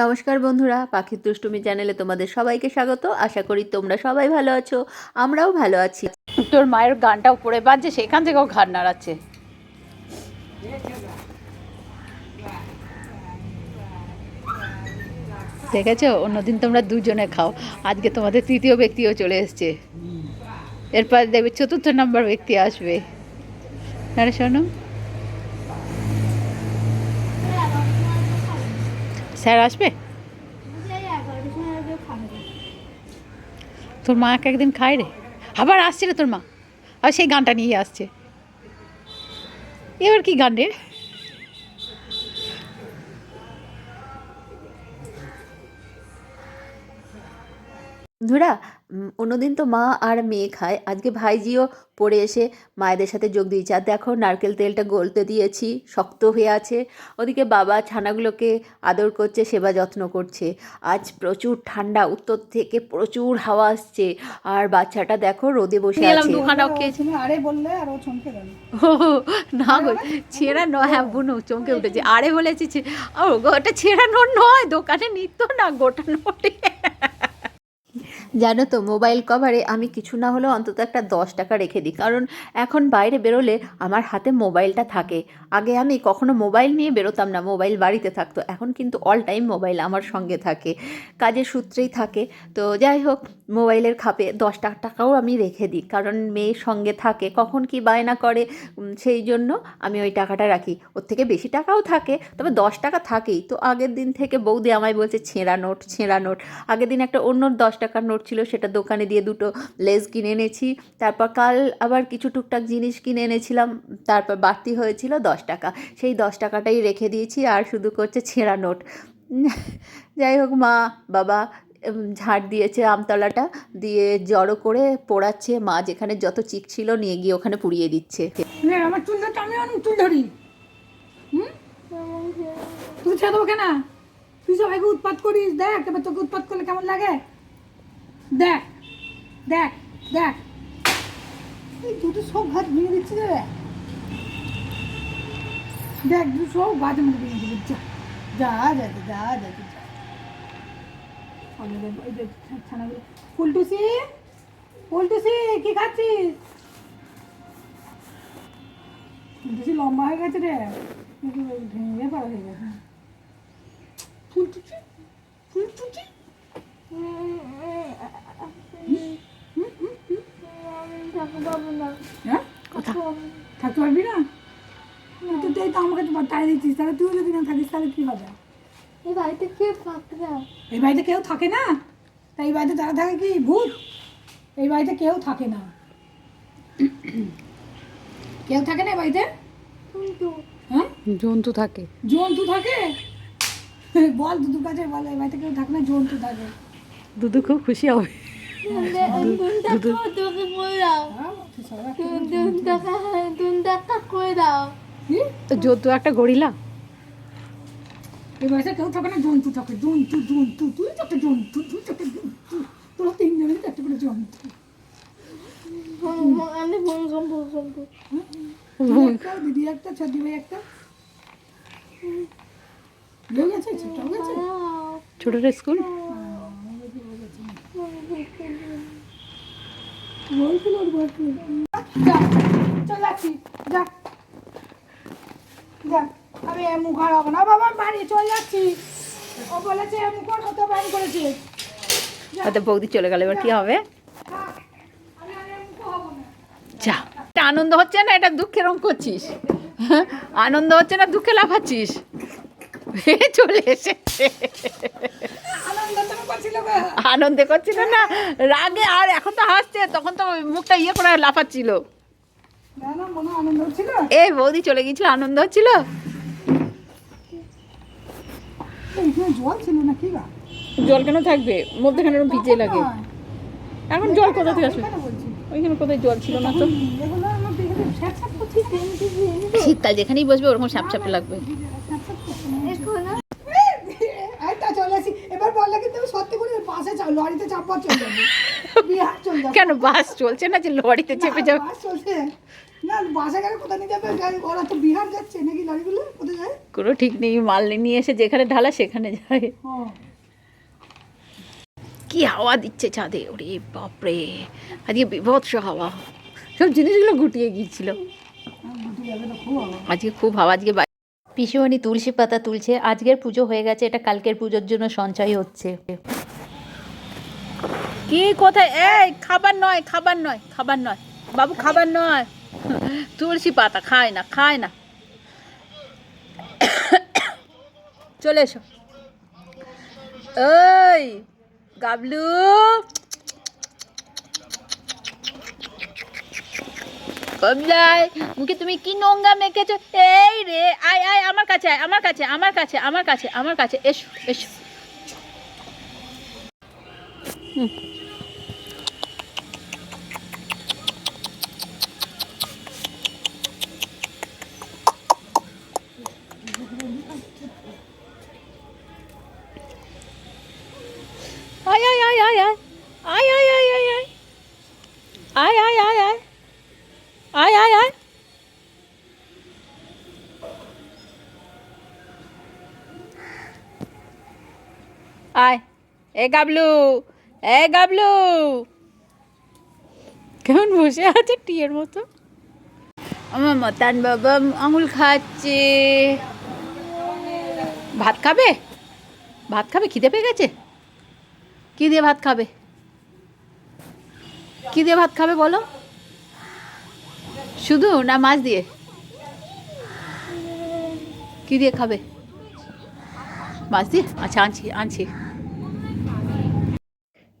নমস্কার বন্ধুরা, পাখির দুষ্টুমি চ্যানেলে তোমাদের সবাইকে স্বাগত। আশা করি তোমরা সবাই ভালো আছো, আমরাও ভালো আছি। তোর মায়ের গানটা উপরে বাজছে, সেখান থেকেও ঘাড় নাড়াচ্ছে। দেখেছ? অন্যদিন তোমরা দুজনে খাও। আজকে তোমাদের তৃতীয় ব্যক্তিও চলে এসছে। এরপর দেখবে চতুর্থ নম্বর ব্যক্তি আসবে। না রে শোনো। স্যার আসবে? তোর মা এক একদিন খায় রে। আবার আসছে রে তোর মা। আর সেই গানটা নিয়ে আসছে। এবার কি গান রে? বন্ধুরা উম, অন্যদিন তো মা আর মেয়ে খায়। আজকে ভাইজিও পড়ে এসে মায়েদের সাথে যোগ দিয়েছে। আর দেখো নারকেল তেলটা গলতে দিয়েছি শক্ত হয়ে আছে। ওদিকে বাবা ছানাগুলোকে আদর করছে সেবা যত্ন করছে। আজ প্রচুর ঠান্ডা উত্তর থেকে প্রচুর হাওয়া আসছে। আর বাচ্চাটা দেখো রোদে বসে আছে। আরে বললে আর ও চমকে গেল। ও না গো ছেঁড়া নয় হ্যাঁ বুনু চমকে উঠেছে। আরে বলেছি ও ওটা ছেঁড়া নোট নয় দোকানে নিত না গোটা নোটে। জানো তো মোবাইল কভারে আমি কিছু না হলেও অন্তত একটা দশ টাকা রেখে দিই। কারণ এখন বাইরে বেরোলে আমার হাতে মোবাইলটা থাকে। আগে আমি কখনো মোবাইল নিয়ে বেরোতাম না মোবাইল বাড়িতে থাকতো। এখন কিন্তু অল টাইম মোবাইল আমার সঙ্গে থাকে। কাজের সূত্রেই থাকে। তো যাই হোক মোবাইলের খাপে দশ টাকা টাকাও আমি রেখে দিই। কারণ মেয়ের সঙ্গে থাকে, কখন কি বায়না করে সেই জন্য আমি ওই টাকাটা রাখি। ওর থেকে বেশি টাকাও থাকে, তবে দশ টাকা থাকেই। তো আগের দিন থেকে বৌদি আমায় বলছে, ছেঁড়া নোট ছেঁড়া নোট। আগের দিন একটা অন্য দশ টাকার নোট ছিল সেটা দোকানে দিয়ে দুটো লেস কিনে এনেছি। তারপর কাল আবার কিছু টুকটাক জিনিস কিনে এনেছিলাম, তারপর বাড়তি হয়েছিল দশ টাকা। সেই দশ টাকাটাই রেখে দিয়েছি, আর শুধু করছে ছেঁড়া নোট। যাই হোক, মা, বাবা ঝাড় দিয়েছে আমতলাটা, দিয়ে জড়ো করে পোড়াচ্ছে। মা যেখানে যত চিক ছিল নিয়ে গিয়ে ওখানে পুড়িয়ে দিচ্ছে। আমার চুল আমি অনেক চুল ধরি। তুই ছেড়ে কেন? তুই সবাইকে উৎপাত করিস, দেখ, এবার তোকে উৎপাত করলে কেমন লাগে? দেখ দেখ দেখ। এই দুটো সব ভাত ভেঙে দিচ্ছে রে। দেখ দুটো সব গাছ মধ্যে ভেঙে দিবি যা যা যা যা যা যা ছানাগুলো ফুলটুসি ফুলটুসি কি খাচ্ছিস? বেশি লম্বা হয়ে গেছে রে। ভেঙে পড়া হয়ে গেছে। ফুলটুচি ফুলটুচি হ্যাঁ কথা থাকতে পারবি না? তুই তো এই তো আমাকে তাই দিচ্ছিস তাহলে তুইও যদি না থাকিস তাহলে কি হবে? এই বাড়িতে কে ফাঁকতে এই বাড়িতে কেউ থাকে না? তাই এই বাড়িতে যারা থাকে কি? ভূত? এই বাড়িতে কেউ থাকে না। কেউ থাকে না এই বাড়িতে? কিন্তু হ্যাঁ? জন্তু থাকে। জন্তু থাকে? বল দুদুর কাছে বল এই বাড়িতে কেউ থাকে না জন্তু থাকে। দুদু খুব খুশি হবে। হ্যাঁ, জন্তু একটা গরিলা এই বাড়িতে কেউ থাকে না জন্তু থাকে জন্তু জন্তু তুই জন্তু তুই একটা জন্তু তোরা তিনজনের একটা করে জন্তু আমি দিদি একটা ছোটি ভাই একটা গেছে ছোট গেছে ছোটটা স্কুল বলছিল ওর বলছিল যা চল যাচ্ছি যা যা আমি মুখ আর হব না বাবা বাড়ি চল যাচ্ছি ও বলেছে মুখ হতে বান করেছে হয়তো বৌদি চলে গেল এবার কি হবে? যা। এটা আনন্দ হচ্ছে না? এটা দুঃখের রং করছিস? আনন্দ হচ্ছে না? দুঃখে লাফাচ্ছিস? চলে এসেছে। আনন্দ করছিল না রাগে আর এখন তো হাসছে তখন তো মুখটা ইয়ে করে লাফাচ্ছিল। এই বৌদি চলে গিয়েছিল আনন্দ হচ্ছিল? জল কেন থাকবে? মধ্যখানে ভিজে লাগে। এখন জল কোথা থেকে আসবে? ওইখানে কোথায় জল ছিল না তো? শীতকাল যেখানেই বসবে ওরকম সাপ সাপে লাগবে স্যাপ স্যাপ করছে এখন এই তা চলে আসি এবার বললে কিন্তু আমি সত্যি করে পাশে চাও লরিতে চাপা চলে যাবে। বিহার চলে যাবে। কেন বাস চলছে না যে লরিতে চেপে যাবে? বাস চলছে। না বাসে গাড়ি কোথায় নিয়ে যাবে? ওরা তো বিহার যাচ্ছে নাকি গাড়িগুলো কোথায় যায়? কোনো ঠিক নেই মাল নিয়ে এসে যেখানে ঢালা সেখানে যায়। হ্যাঁ। কি হাওয়া দিচ্ছে ছাদে ওরে বাপরে। আজকে বিভৎস হাওয়া। সব জিনিসগুলো গুটিয়ে গিয়েছিল। আজকে খুব হাওয়া আজকে পিসিমণি তুলসী পাতা তুলছে। আজকের পুজো হয়ে গেছে এটা কালকের পুজোর জন্য সঞ্চয় হচ্ছে। কি কোথায়? এই, খাবার নয় খাবার নয় খাবার নয়। বাবু, খাবার নয়। তুলসী পাতা, খায় না খায় না। চলে এসো। ওই গাবলু। মুখে তুমি কি নোংরা মেখেছো? এই রে, আয় আয়, আমার কাছে আয়, আমার কাছে আমার কাছে আমার কাছে আমার কাছে, এসো এসো। Ừ. ai ai ai ai ai ai ai ai ai ai ai ai ai ai ai Ay ay ay. Ai. Ê Gablu. এ গাবলু। কেমন বসে আছে টিয়ের মতো? আমার মতান বাবা আঙুল খাচ্ছে। ভাত খাবে? ভাত খাবে? খিদে পেয়ে গেছে? কি দিয়ে ভাত খাবে? কি দিয়ে ভাত খাবে বলো? শুধু না মাছ দিয়ে? কি দিয়ে খাবে? মাছ দিয়ে? আচ্ছা আনছি আনছি।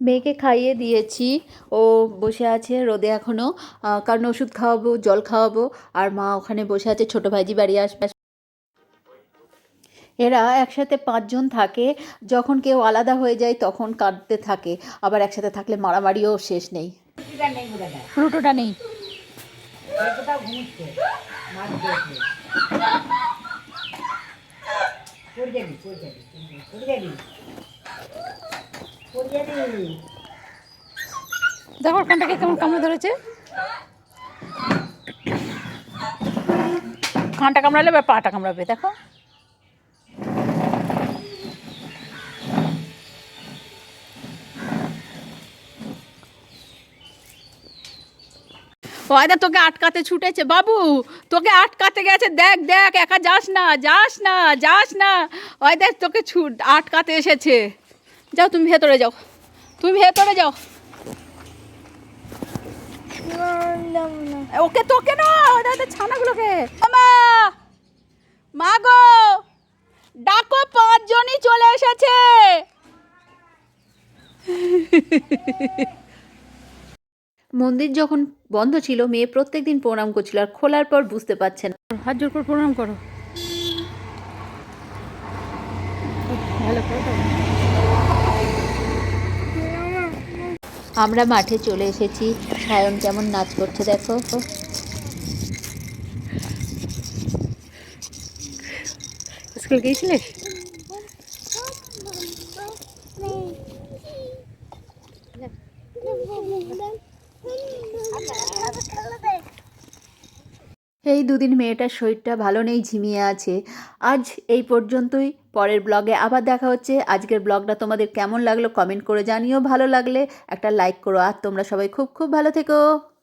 মেয়েকে খাইয়ে দিয়েছি। ও বসে আছে রোদে এখনও কারণ ওষুধ খাওয়াবো, জল খাওয়াবো। আর মা ওখানে বসে আছে, ছোটো ভাইজি বাড়ি আসবে এরা একসাথে পাঁচজন থাকে। যখন কেউ আলাদা হয়ে যায়, তখন কাঁদতে থাকে। আবার একসাথে থাকলে মারামারিও শেষ নেই। ফ্রুটোটা নেই। দেখো কানটাকে কেমন কামড়ে ধরেছে। কানটা কামড়ালে এবার পাটা কামড়াবে, দেখো। ওয়াদা তোকে আটকাতে ছুটেছে, বাবু, তোকে আটকাতে গেছে, দেখ দেখ, একা যাস না যাস না যাস না। ওই দেখ, তোকে ছুট আটকাতে এসেছে। যাও তুমি ভেতরে যাও। তুমি ভেতরে যাও। ওকে তোকে না ওদের ছানাগুলোকে। মা! মা গো! ডাকো পাঁচজনই চলে এসেছে। মন্দির যখন বন্ধ ছিল মেয়ে প্রত্যেকদিন প্রণাম করছিল আর খোলার পর বুঝতে পারছে না। হাত জোর করে প্রণাম করো। ভালো করে। আমরা মাঠে চলে এসেছি। সায়ন কেমন নাচ করছে দেখো। স্কুল গিয়েছিলিস এই দুদিন মেয়েটার শরীরটা ভালো নেই ঝিমিয়ে আছে। আজ এই পর্যন্তই। পরের ব্লগে আবার দেখা হচ্ছে। আজকের ব্লগটা তোমাদের কেমন লাগল কমেন্ট করে জানিও। ভালো লাগলে একটা লাইক করো। আর তোমরা সবাই খুব খুব ভালো থেকো।